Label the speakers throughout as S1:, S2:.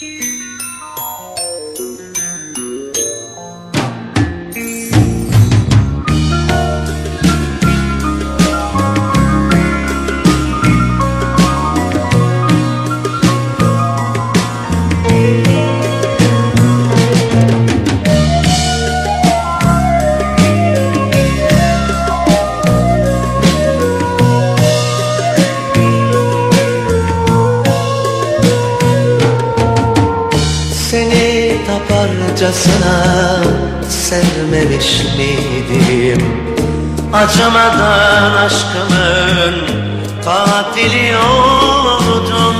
S1: thank you taparcasına sevmemiş miydim? Acımadan aşkımın katili oldun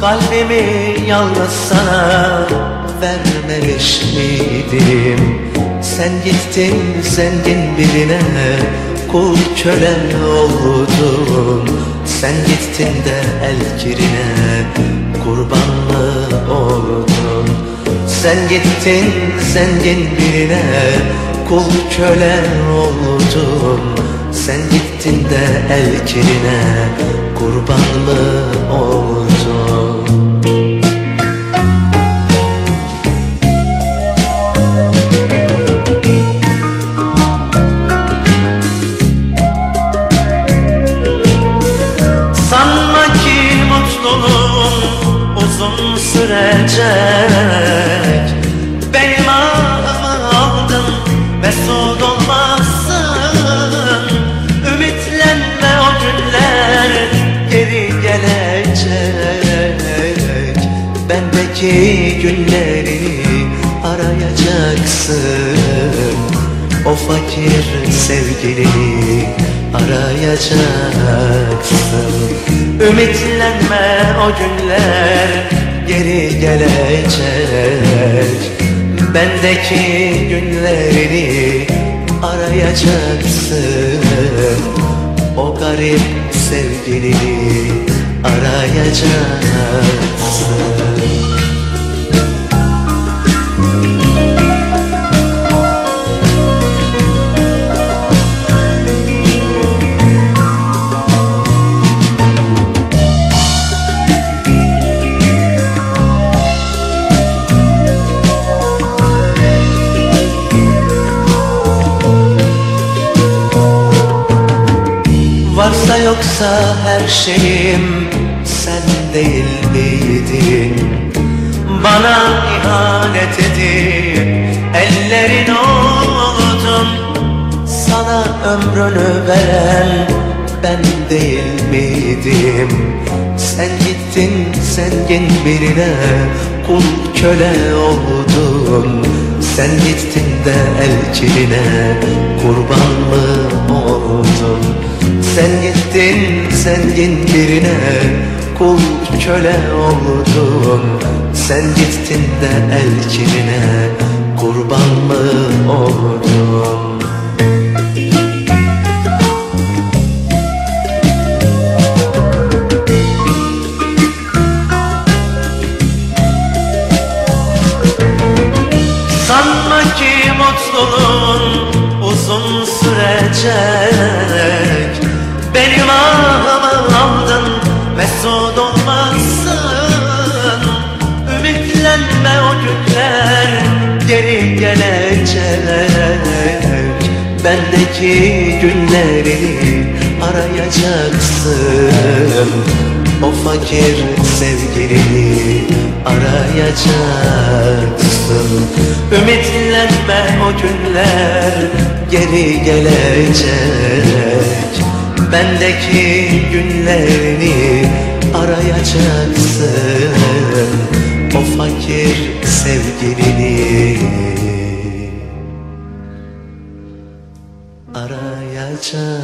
S1: Kalbimi yalnız sana vermemiş miydim? Sen gittin zengin birine kul köle oldun. Sen gittin de el kirine oldun Sen gittin zengin birine kul köle oldun. Sen gittin de el kirine kurbanlı oldun? Sanma ki mutluluğun uzun sürecek gelecek. Bendeki günleri arayacaksın? O fakir sevgilini arayacaksın. Ümitlenme o günler geri gelecek. Bendeki günlerini arayacaksın. O garip sevgilini arayacaksın Varsa yoksa her şeyim değil miydin? Bana ihanet edip ellerin oldun Sana ömrünü veren ben değil miydim? Sen gittin zengin birine kul köle oldun Sen gittin de el kirine kurban mı oldun? Sen gittin zengin birine kul köle oldun Sen gittin de el kurban mı oldun olmazsın Ümitlenme o günler geri gelecek Bendeki günleri arayacaksın. O fakir sevgilini arayacaksın. Ümitlenme o günler geri gelecek. Bendeki günlerini arayacaksın O fakir sevgilini? Arayacaksın